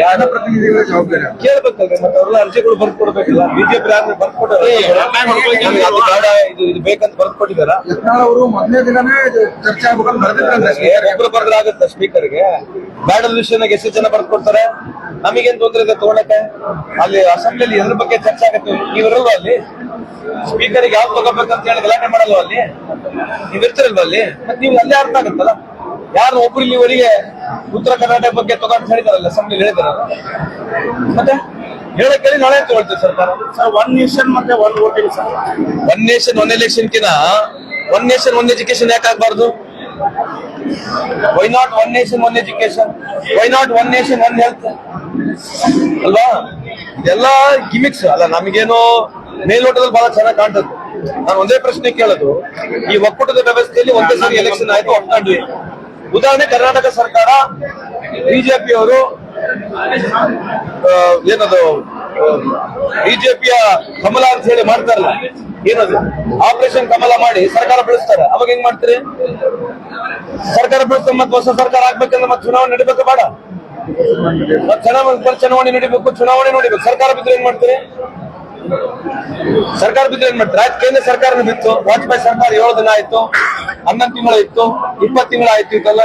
ಯಾರ ಪ್ರತಿನಿಧಿಗಳ ಜವಾಬ್ದಾರಿ? ಕೇಳ್ಬೇಕಲ್ರಿ ಮತ್ತೆ ಅವ್ರೆಲ್ಲ ಅರ್ಜಿಗಳು ಬರ್ದು ಕೊಡ್ಬೇಕಲ್ಲ. ಬಿಜೆಪಿ ಯಾರು ಬರ್ದು ಕೊಟ್ಟಾರೆ ಬೇಡ ಇದು ಇದು ಬೇಕಂತ ಬರ್ದು ಕೊಟ್ಟಿದಾರ ಯತ್ನಾಳ್ ಅವರು ಮೊದಲನೇ ದಿನನೇ ಇದು ಚರ್ಚೆ ಆಗ್ಬೇಕಂತ ಬರ್ದಿದ್ರಂತೆ. ಒಬ್ರು ಬರ್ದ್ರೆ ಆಗುತ್ತೆ ಸ್ಪೀಕರ್ಗೆ? ಬ್ಯಾಡಲ್ ವಿಷಯನಾಗ ಎಷ್ಟು ಜನ ಬರ್ದು ಕೊಡ್ತಾರೆ? ನಮಗೇನ್ ತೊಂದ್ರೆ ಇದೆ ತಗೊಳಕ್ಕೆ? ಅಲ್ಲಿ ಅಸೆಂಬ್ಲಿಯಲ್ಲಿ ಎದ್ರ ಬಗ್ಗೆ ಚರ್ಚೆ ಆಗುತ್ತೆ? ನೀವಿರಲ್ವ ಅಲ್ಲಿ? ಸ್ಪೀಕರ್ಗೆ ಯಾವ್ದು ತಗೋಬೇಕಂತ ಹೇಳಿ ಗಲಾಟೆ ಮಾಡಲ್ವ ಅಲ್ಲಿ? ನೀವ್ ಇರ್ತಿರಲ್ವಾ ಅಲ್ಲಿ? ಮತ್ತೆ ನೀವು ಅಲ್ಲೇ ಅರ್ಥ ಆಗುತ್ತಲ್ಲ? ಯಾರು ಒಬ್ರು ಇಲ್ಲಿವರೆಗೆ ಉತ್ತರ ಕರ್ನಾಟಕ ಬಗ್ಗೆ ತಗೊಂಡು ಹೇಳಿದಾರಲ್ಲ ಅಸೆಂಬ್ಲಿ ಹೇಳಿದಾರಲ್ಲ? ಮತ್ತೆ? ಹೇಳಕ್ ಹೇಳಿ ನಾಳೆ ತಗೊಳ್ತೀವಿ ಸರ್ಕಾರ ಸರ್ ಒನ್ ನೇಷನ್ ಮತ್ತೆ one voting sir one nation one election ಕಿನ one nation one education ಯಾಕೆ ಆಗ್ಬಾರ್ದು? Why not one nation one education why not one nation one health ಅಲ್ವಾ? ಇದೆಲ್ಲ ಗಿಮಿಕ್ಸ್ ಅಲ್ಲ ನಮಗೇನು ಮೇಲ್ನೋಟದಲ್ಲಿ ಬಹಳ ಚೆನ್ನಾಗಿ ಕಾಣ್ತದ್ದು ನಾನು ಒಂದೇ ಪ್ರಶ್ನೆ ಕೇಳೋದು. ಈ ಒಕ್ಕೂಟದ ವ್ಯವಸ್ಥೆಯಲ್ಲಿ ಒಂದೇ ಸಾರಿ ಎಲೆಕ್ಷನ್ ಆಯ್ತು ಒಪ್ಕೊಂಡ್ವಿ. ಉದಾಹರಣೆ, ಕರ್ನಾಟಕ ಸರ್ಕಾರ ಬಿಜೆಪಿ ಅವರು ಏನದು ಬಿಜೆಪಿಯ ಕಮಲ ಅಂತ ಹೇಳಿ ಮಾಡ್ತಾರಲ್ಲ, ಏನದು ಆಪರೇಷನ್ ಕಮಲ ಮಾಡಿ ಸರ್ಕಾರ ಬೆಳೆಸ್ತಾರೆ. ಅವಾಗ ಹೆಂಗ್ ಮಾಡ್ತೀರಿ? ಸರ್ಕಾರ ಬೆಳೆಸ್ತಾರೆ ಮತ್ತೆ ಹೊಸ ಸರ್ಕಾರ ಆಗ್ಬೇಕಂದ್ರೆ ಮತ್ತೆ ಚುನಾವಣೆ ನಡಿಬೇಕು ಬೇಡ. ಮತ್ತೆ ಚುನಾವಣೆ ಚುನಾವಣೆ ನಡಿಬೇಕು, ಚುನಾವಣೆ ನೋಡಿಬೇಕು. ಸರ್ಕಾರ ಬಿದ್ರೆ ಏನ್ ಮಾಡ್ತೀರಿ? ಸರ್ಕಾರ ಬಿದ್ದು ಏನ್ ಮಾಡ್ತಾರೆ? ಕೇಂದ್ರ ಸರ್ಕಾರ ಬಿತ್ತು. ವಾಜಪೇಯಿ ಸರ್ಕಾರ ಏಳು ದಿನ ಆಯ್ತು, ಹನ್ನೊಂದು ತಿಂಗಳು ಇತ್ತು ಇಪ್ಪತ್ ತಿಂಗಳು ಆಯ್ತು, ಇದೆಲ್ಲ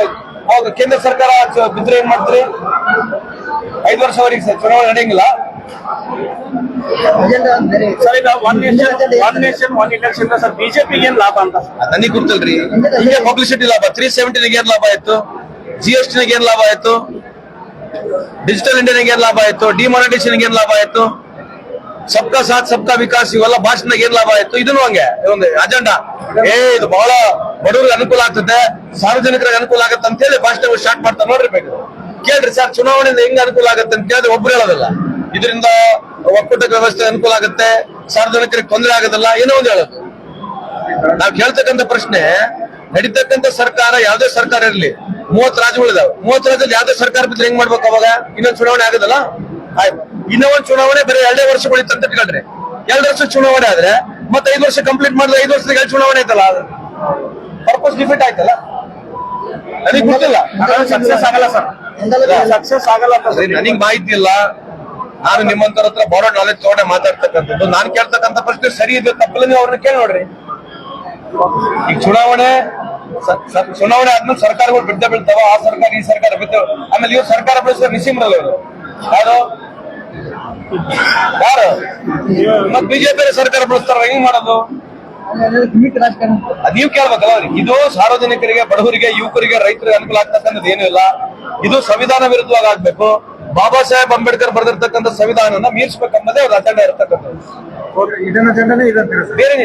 ಅವಾಗ ಕೇಂದ್ರ ಸರ್ಕಾರ ಬಿದ್ರೆ ಏನ್ ಮಾಡ್ತೀರಿ? ಐದು ವರ್ಷವರೆಗೆ ಚುನಾವಣೆ ನಡೆಯಂಗಿಲ್ಲ. ಸರ್, ಈಗ one nation one nation one election sir, ಬಿಜೆಪಿಗೆ ಏನ್ ಲಾಭ ಅಂತ? ನನಗೆ ಗೊತ್ತಲ್ರಿ. ಈಗ ಪಬ್ಲಿಸಿಟಿ ಲಾಭ ತ್ರೀ ಸೆವೆಂಟಿನಾಗ ಏನ್ ಲಾಭ ಆಯ್ತು? ಜಿ ಎಸ್ ಟಿನಾಗ ಏನ್ ಲಾಭ ಆಯ್ತು? ಡಿಜಿಟಲ್ ಇಂಡಿಯಾನಾಗ ಏನ್ ಲಾಭ ಆಯ್ತು? ಡಿಮಾನಿಟೇಷನ್ ಏನ್ ಲಾಭ ಆಯ್ತು? ಸಬ್ಕಾ ಸಾಥ್, ಸಬ್ಕಾ ವಿಕಾಸ್, ಇವೆಲ್ಲ ಭಾಷಣದಾಗ ಏನ್ ಲಾಭ ಆಯ್ತು? ಇದನ್ನು ಹಂಗೆ ಒಂದು ಅಜೆಂಡಾ ಏ, ಇದು ಬಹಳ ಬಡವರಿಗೆ ಅನುಕೂಲ ಆಗ್ತದೆ, ಸಾರ್ವಜನಿಕರಿಗೆ ಅನುಕೂಲ ಆಗತ್ತೆ ಅಂತ ಹೇಳಿ ಭಾಷಣ ಸ್ಟಾರ್ಟ್ ಮಾಡ್ತಾರೆ. ನೋಡ್ರಿ ಬೇಕು. ಕೇಳ್ರಿ ಸರ್ ಚುನಾವಣೆಯಿಂದ ಹೆಂಗ್ ಅನುಕೂಲ ಆಗತ್ತೆ ಅಂತ ಕೇಳಿದ್ರೆ ಒಬ್ರು ಹೇಳೋದಲ್ಲ. ಇದರಿಂದ ಒಕ್ಕೂಟ ವ್ಯವಸ್ಥೆ ಅನುಕೂಲ ಆಗುತ್ತೆ, ಸಾರ್ವಜನಿಕರಿಗೆ ತೊಂದರೆ ಆಗೋದಿಲ್ಲ, ಏನೋ ಒಂದು ಹೇಳೋದು. ನಾವು ಕೇಳ್ತಕ್ಕಂತ ಪ್ರಶ್ನೆ ನಡೀತಕ್ಕಂತ ಸರ್ಕಾರ ಯಾವ್ದೇ ಸರ್ಕಾರ ಇರಲಿ ಮೂವತ್ ರಾಜ್ಯಗಳಿದಾವೆ. ಮೂವತ್ ರಾಜ್ಯದಲ್ಲಿ ಯಾವ್ದೇ ಸರ್ಕಾರ ಬಿದ್ರೆ ಹೆಂಗ್ ಮಾಡ್ಬೇಕು ಅವಾಗ? ಇನ್ನೊಂದು ಚುನಾವಣೆ ಆಗೋದಲ್ಲ? ಆಯ್ತು. ಇನ್ನೂ ಒಂದ್ ಚುನಾವಣೆ ಬರೀ ಎರಡೇ ವರ್ಷ ಉಳಿತು ಅಂತ ಇಟ್ಕೊಳ್ರಿ ಎರಡು ವರ್ಷ ಚುನಾವಣೆ ಆದ್ರೆ ಮತ್ತೆ ಐದು ವರ್ಷ ಕಂಪ್ಲೀಟ್ ಮಾಡಿದ್ರೆ ಐದು ವರ್ಷದ ಎರಡು ಚುನಾವಣೆ ಆಯ್ತಲ್ಲ? ಪರ್ಪಸ್ ಡಿಫಿಟ್ ಆಯ್ತಲ್ಲ? ನನಗೆ ಗೊತ್ತಿಲ್ಲ. ಸಕ್ಸಸ್ ಆಗಲ್ಲ ಸರ್ ಸಕ್ಸಸ್ ಆಗಲ್ಲ ನನಗೆ ಮಾಹಿತಿ ಇಲ್ಲ. ನಾನು ನಿಮ್ಮಂತರ ಹತ್ರ ಬಾರೋ ನಾಲೆಜ್ ತಗೊಂಡೆ ಮಾತಾಡ್ತಕ್ಕಂಥದ್ದು. ನಾನು ಕೇಳ್ತಕ್ಕಂಥ ಪ್ರಶ್ನೆ ಸರಿ ಇದೆ ತಪ್ಪಲ್ಲ ನೀವು ಅವ್ರನ್ನ ಕೇಳಿ ನೋಡ್ರಿ. ಈಗ ಚುನಾವಣೆ ಚುನಾವಣೆ ಆದ್ಮೇಲೆ ಸರ್ಕಾರಗಳು ಬಿದ್ದ ಬೀಳ್ತಾವ ಆ ಸರ್ಕಾರ ಈ ಸರ್ಕಾರ ಬಿದ್ದ ಆಮೇಲೆ ಇವ್ರು ಸರ್ಕಾರ ಬೆಳೆಸಿದ್ರೆ ನಿಸಿಮ್ರಲ್ಲ ಇವರು. ಯಾರು ಯಾರು? ಮತ್ ಬಿಜೆಪಿ ಸರ್ಕಾರ ಬಳಸ್ತಾರ ಹೆಂಗ್ ಮಾಡೋದು? ಅದ್ ನೀವು ಕೇಳ್ಬೇಕಲ್ಲ ಅವ್ರಿಗೆ. ಇದು ಸಾರ್ವಜನಿಕರಿಗೆ ಬಡವರಿಗೆ ಯುವಕರಿಗೆ ರೈತರಿಗೆ ಅನುಕೂಲ ಆಗ್ತಕ್ಕಂಥದ್ದು ಏನೂ ಇಲ್ಲ. ಇದು ಸಂವಿಧಾನ ವಿರುದ್ಧವಾಗಿ ಆಗ್ಬೇಕು ಬಾಬಾ ಸಾಹೇಬ್ ಅಂಬೇಡ್ಕರ್ ಬರೆದಿರ್ತಕ್ಕಂಥ ಸಂವಿಧಾನನ ಮೀರಿಸಬೇಕನ್ನೋದೇ ಅವ್ರ ಅಜೆಂಡ ಇರತಕ್ಕಂಥದ್ದು. ಬೇರೆ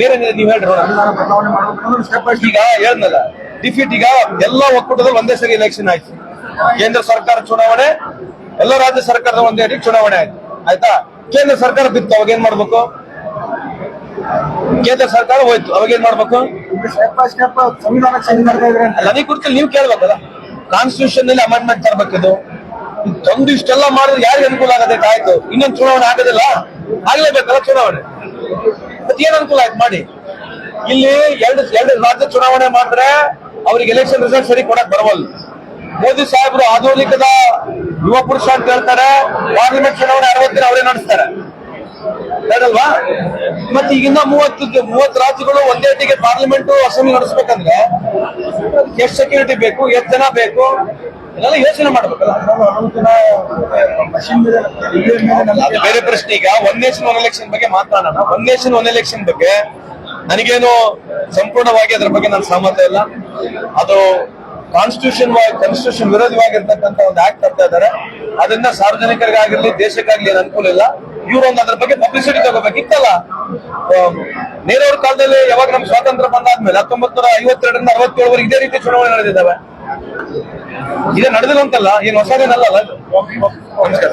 ಬೇರೆ ನೀವ್ ಹೇಳ್ರಿ ಈಗ ಹೇಳ್ದಲ್ಲ ಡಿಫೀಟ್ ಈಗ ಎಲ್ಲ ಒಕ್ಕೂಟದಲ್ಲಿ ಒಂದೇ ಸರಿ ಎಲೆಕ್ಷನ್ ಆಯ್ತು. ಕೇಂದ್ರ ಸರ್ಕಾರ ಚುನಾವಣೆ ಎಲ್ಲ ರಾಜ್ಯ ಸರ್ಕಾರದ ಒಂದೇ ಅಡಿ ಚುನಾವಣೆ ಆಯ್ತು. ಆಯ್ತಾ? ಕೇಂದ್ರ ಸರ್ಕಾರ ಬಿತ್ತು, ಅವಾಗ ಏನ್ ಮಾಡ್ಬೇಕು? ಕೇಂದ್ರ ಸರ್ಕಾರ ಹೋಯ್ತು, ಅವಾಗ ಏನ್ ಮಾಡ್ಬೇಕು? ನನಗೆ ಕುರಿತು ನೀವು ಕೇಳ್ಬೇಕಲ್ಲ. ಕಾನ್ಸ್ಟಿಟ್ಯೂಷನ್ನಲ್ಲಿ ಅಮೆಂಡ್ಮೆಂಟ್ ತರಬೇಕಿದು ತಂದು ಇಷ್ಟೆಲ್ಲ ಮಾಡಿದ್ರೆ ಯಾರಿಗೆ ಅನುಕೂಲ ಆಗತ್ತೆ ಆಯ್ತು. ಇನ್ನೊಂದು ಚುನಾವಣೆ ಆಗೋದಿಲ್ಲ. ಆಗ್ಲೇಬೇಕಲ್ಲ ಚುನಾವಣೆ. ಮತ್ತೆ ಅನುಕೂಲ ಆಯ್ತು ಮಾಡಿ. ಇಲ್ಲಿ ಎರಡು ಎರಡು ರಾಜ್ಯ ಚುನಾವಣೆ ಮಾಡಿದ್ರೆ ಅವ್ರಿಗೆ ಎಲೆಕ್ಷನ್ ರಿಸಲ್ಟ್ ಸರಿ ಕೊಡಕ್ ಬರವಲ್ಲ ಮೋದಿ ಸಾಹೇಬರು ಆಧುನಿಕದ ಯುವ ಪುರುಷ ಅಂತ ಹೇಳ್ತಾರೆ, ಪಾರ್ಲಿಮೆಂಟ್ ಚುನಾವಣೆ ಅರವತ್ತರ ಅವರೇ ನಡೆಸ್ತಾರೆ. ಹೇಳಲ್ವಾ? ಮತ್ತೆ ಈಗಿನ ಮೂವತ್ತು ಮೂವತ್ತು ರಾಜ್ಯಗಳು ಒಂದೇ ಒಟ್ಟಿಗೆ ಪಾರ್ಲಿಮೆಂಟ್ ಅಸೆಂಬ್ಲಿ ನಡೆಸ್ಬೇಕಂದ್ರೆ ಎಷ್ಟು ಸೆಕ್ಯೂರಿಟಿ ಬೇಕು, ಎಷ್ಟು ಜನ ಬೇಕು ಇದೆಲ್ಲ ಯೋಚನೆ ಮಾಡ್ಬೇಕಲ್ಲ. ಅದು ಬೇರೆ ಪ್ರಶ್ನೆ ಈಗ ಒನ್ ನೇಷನ್ ಒನ್ ಎಲೆಕ್ಷನ್ ಬಗ್ಗೆ ಮಾತಾಡೋಣ ಒನ್ ನೇಷನ್ ಒನ್ ಎಲೆಕ್ಷನ್ ಬಗ್ಗೆ ನನಗೇನು ಸಂಪೂರ್ಣವಾಗಿ ಅದ್ರ ಬಗ್ಗೆ ನನ್ನ ಸಹಮತ ಇಲ್ಲ. ಅದು ಕಾನ್ಸ್ಟಿಟ್ಯೂಷನ್ ಕಾನ್ಸ್ಟಿಟ್ಯೂಷನ್ ವಿರೋಧವಾಗಿರ್ತಕ್ಕಂಥ ಒಂದು ಆಕ್ಟ್ ತರ್ತಾ ಇದ್ದಾರೆ. ಅದರಿಂದ ಸಾರ್ವಜನಿಕರಿಗಾಗಿರ್ಲಿ, ದೇಶಕ್ಕಾಗ್ಲಿ ಏನು ಅನುಕೂಲ ಇಲ್ಲ. ಇವರೊಂದು ಅದ್ರ ಬಗ್ಗೆ ಪಬ್ಲಿಸಿಟಿ ತಗೋಬೇಕಿತ್ತಲ್ಲ. ನೇರವ್ರ ಕಾಲದಲ್ಲಿ ಯಾವಾಗ ನಮ್ ಸ್ವಾತಂತ್ರ್ಯ ಬಂದಾದ್ಮೇಲೆ ಹತ್ತೊಂಬತ್ ನೂರ ಐವತ್ತೆರಡರಿಂದ ಅರವತ್ತೇಳವರೆಗೆ ಇದೇ ರೀತಿ ಚುನಾವಣೆ ನಡೆದಿದ್ದಾವೆ. ಇದೇ ನಡೆದಿಲ್ಲ ಅಂತಲ್ಲ ಏನು ಹೊಸದೇನಲ್ಲ? ನಮಸ್ಕಾರ.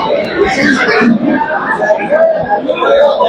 Thank you.